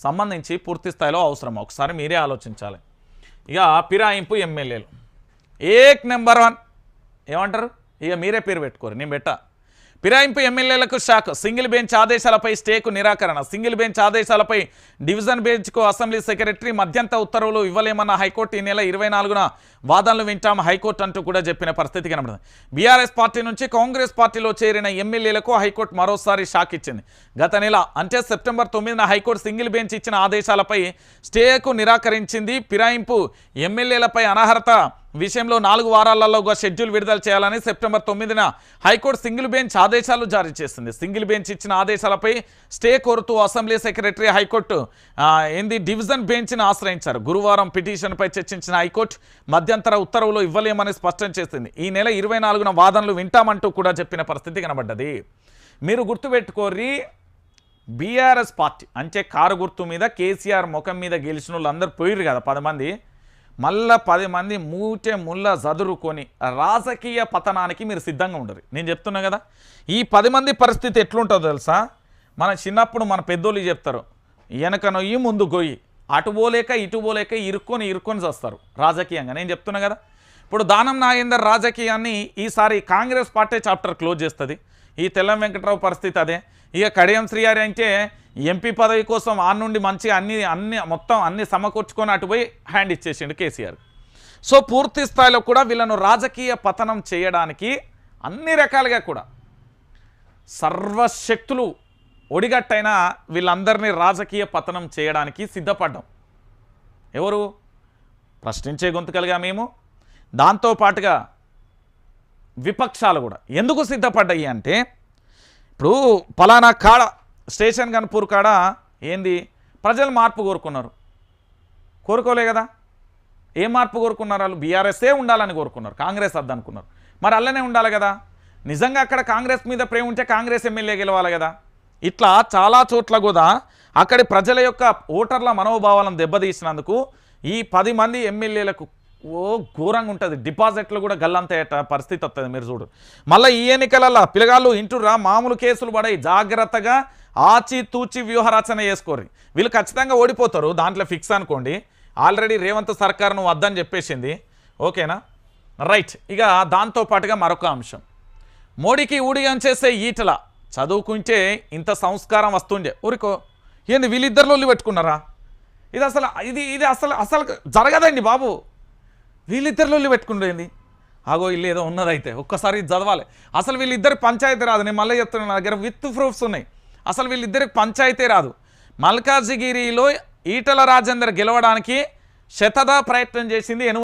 సంబంధించి పూర్తి స్థాయిలో అవసరం ఒకసారి మీరే ఆలోచించాలి. ఇక పిరాయింపు ఎమ్మెల్యేలు. ఏక్ నెంబర్ వన్. ఏమంటారు? ఇక మీరే పేరు పెట్టుకోరు. నేను పెట్టా. ఫిరాయింపు ఎమ్మెల్యేలకు షాక్. సింగిల్ బెంచ్ ఆదేశాలపై స్టేకు నిరాకరణ. సింగిల్ బెంచ్ ఆదేశాలపై డివిజన్ బెంచ్కు అసెంబ్లీ సెక్రటరీ మధ్యంత ఉత్తర్వులు ఇవ్వలేమన్న హైకోర్టు ఈ నెల ఇరవై నాలుగున వాదనలు వింటాం. హైకోర్టు అంటూ కూడా చెప్పిన పరిస్థితి కనబడింది బీఆర్ఎస్ పార్టీ నుంచి కాంగ్రెస్ పార్టీలో చేరిన ఎమ్మెల్యేలకు హైకోర్టు మరోసారి షాక్ ఇచ్చింది. గత నెల అంటే సెప్టెంబర్ తొమ్మిదిన హైకోర్టు సింగిల్ బెంచ్ ఇచ్చిన ఆదేశాలపై స్టేకు నిరాకరించింది. ఫిరాయింపు ఎమ్మెల్యేలపై అనర్హత విషయంలో నాలుగు వారాలలో ఒక షెడ్యూల్ విడుదల చేయాలని సెప్టెంబర్ తొమ్మిదిన హైకోర్టు సింగిల్ బెంచ్ ఆదేశాలు జారీ చేసింది. సింగిల్ బెంచ్ ఇచ్చిన ఆదేశాలపై స్టే కోరుతూ అసెంబ్లీ సెక్రటరీ హైకోర్టు ఏంది డివిజన్ బెంచ్ని ఆశ్రయించారు. గురువారం పిటిషన్పై చర్చించిన హైకోర్టు మధ్యంతర ఉత్తర్వులు ఇవ్వలేమని స్పష్టం చేసింది. ఈ నెల ఇరవై నాలుగున వాదనలు వింటామంటూ కూడా చెప్పిన పరిస్థితి కనబడ్డది. మీరు గుర్తుపెట్టుకోర్రి బీఆర్ఎస్ పార్టీ అంటే కారు గుర్తు మీద కేసీఆర్ ముఖం మీద గెలిచిన వాళ్ళు పోయిర్రు కదా పది మంది. మళ్ళా పది మంది మూటే ముళ్ళ చదురుకొని రాజకీయ పతనానికి మీరు సిద్ధంగా ఉండరు. నేను చెప్తున్నా కదా ఈ పది మంది పరిస్థితి ఎట్లుంటుందో తెలుసా? మన చిన్నప్పుడు మన పెద్దోళ్ళు చెప్తారు వెనక నొయ్యి ముందు గొయ్యి. అటు పోలేక ఇటు పోలేక ఇరుక్కొని ఇరుక్కొని చేస్తారు రాజకీయంగా. నేను చెప్తున్నా కదా ఇప్పుడు దానం నాగేందర్ రాజకీయాన్ని ఈసారి కాంగ్రెస్ పార్టీ చాప్టర్ క్లోజ్ చేస్తుంది. ఈ తెల్లం వెంకట్రావు పరిస్థితి అదే. ఇక కడియం శ్రీహారి అంటే ఎంపీ పదవి కోసం ఆ నుండి మంచిగా అన్ని అన్ని మొత్తం అన్ని సమకూర్చుకొని అటు పోయి హ్యాండ్ ఇచ్చేసిండు కేసీఆర్. సో పూర్తి స్థాయిలో కూడా వీళ్ళను రాజకీయ పతనం చేయడానికి అన్ని రకాలుగా కూడా సర్వశక్తులు ఒడిగట్టైన వీళ్ళందరినీ రాజకీయ పతనం చేయడానికి సిద్ధపడ్డాం. ఎవరు? ప్రశ్నించే గొంతుకలుగా మేము. దాంతోపాటుగా విపక్షాలు కూడా. ఎందుకు సిద్ధపడ్డాయి అంటే ఇప్పుడు పలానా కాడ స్టేషన్ గన్పూర్ కాడ ఏంది? ప్రజలు మార్పు కోరుకున్నారు. కోరుకోలే కదా? ఏ మార్పు కోరుకున్నారు వాళ్ళు? బీఆర్ఎస్ఏ ఉండాలని కోరుకున్నారు. కాంగ్రెస్ వద్దనుకున్నారు మరి అల్లనే ఉండాలి కదా? నిజంగా అక్కడ కాంగ్రెస్ మీద ప్రేమ ఉంటే కాంగ్రెస్ ఎమ్మెల్యే గెలవాలి కదా? ఇట్లా చాలా చోట్ల కూడా అక్కడి ప్రజల యొక్క ఓటర్ల మనోభావాలను దెబ్బతీసినందుకు ఈ పది మంది ఎమ్మెల్యేలకు ఓ ఘోరంగా ఉంటుంది. డిపాజిట్లు కూడా గల్లంత పరిస్థితి వస్తుంది మీరు చూడు. మళ్ళీ ఈ ఎన్నికలలో పిల్లగాళ్ళు ఇంటురా మామూలు కేసులు పడాయి జాగ్రత్తగా ఆచి తూచి వ్యూహరచన చేసుకోరు వీళ్ళు ఖచ్చితంగా ఓడిపోతారు దాంట్లో ఫిక్స్ అనుకోండి. ఆల్రెడీ రేవంత్ సర్కార్ను వద్దని చెప్పేసింది. ఓకేనా? రైట్ ఇక దాంతో పాటుగా మరొక అంశం. మోడీకి ఊడిగం చేసే ఈటల చదువుకుంటే ఇంత సంస్కారం వస్తుండే. ఊరికో. ఏంది వీళ్ళిద్దరిలో పెట్టుకున్నారా? ఇది అసలు ఇది ఇది అసలు అసలు జరగదండి బాబు. వీళ్ళిద్దరిలో పెట్టుకుండేది ఆగో ఇల్లు ఏదో ఉన్నదైతే ఒక్కసారి చదవాలి. అసలు వీళ్ళిద్దరు పంచాయతీ రాదు. నేను మళ్ళీ చెప్తున్నాను నా దగ్గర విత్ ప్రూఫ్స్ ఉన్నాయి. అసలు వీళ్ళిద్దరికి పంచాయతీ రాదు. మల్కాజిగిరిలో ఈటల రాజేందర్ గెలవడానికి శతదా ప్రయత్నం చేసింది ఎను